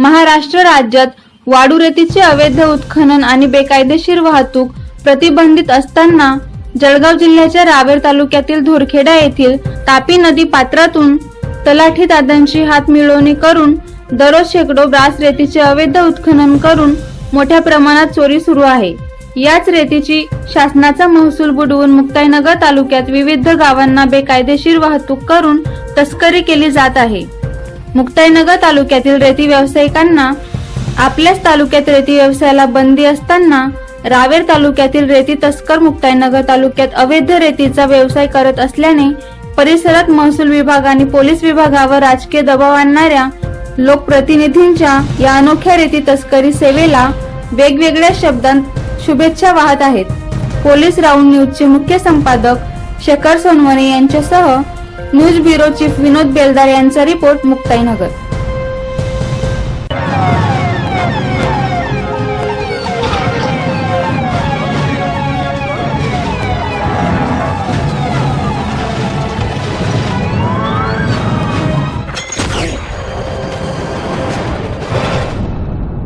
महाराष्ट्र राज्यात वाडू रेतीचे अवैध उत्खनन आणि बेकायदेशीर वाहतूक प्रतिबंधित असताना जळगाव जिल्ह्याच्या रावेर तालुक्यातील धोरखेडा येथील तापी नदी पात्रातून तलाठी दादांची हात मिळवणी करून दररोज शेकडो ब्रास रेतीचे अवैध उत्खनन करून मोठ्या प्रमाणात चोरी सुरू आहे. याच रेतीची शासनाचा महसूल बुडवून मुक्ताईनगर तालुक्यात विविध गावांना बेकायदेशीर वाहतूक करून तस्करी केली जात आहे. मुक्ताईनगर तालुक्यातील रेती व्यावसायिकांना आपल्याच तालुक्यात रेती व्यवसायाला बंदी असताना रावेर तालुक्यातील रेती तस्कर मुक्ताईनगर तालुक्यात अवैध रेतीचा व्यवसाय करत असल्याने परिसरात महसूल विभाग आणि पोलीस विभागावर राजकीय दबाव आणणाऱ्या लोकप्रतिनिधींच्या या अनोख्या रेती तस्करी सेवेला वेगवेगळ्या शब्दांत शुभेच्छा वाहत आहेत. पोलीस राऊंड न्यूजचे मुख्य संपादक शेखर सोनवणे यांच्यासह न्यूज ब्युरो चीफ विनोद बेलदार यांचा रिपोर्ट मुक्ताईनगर.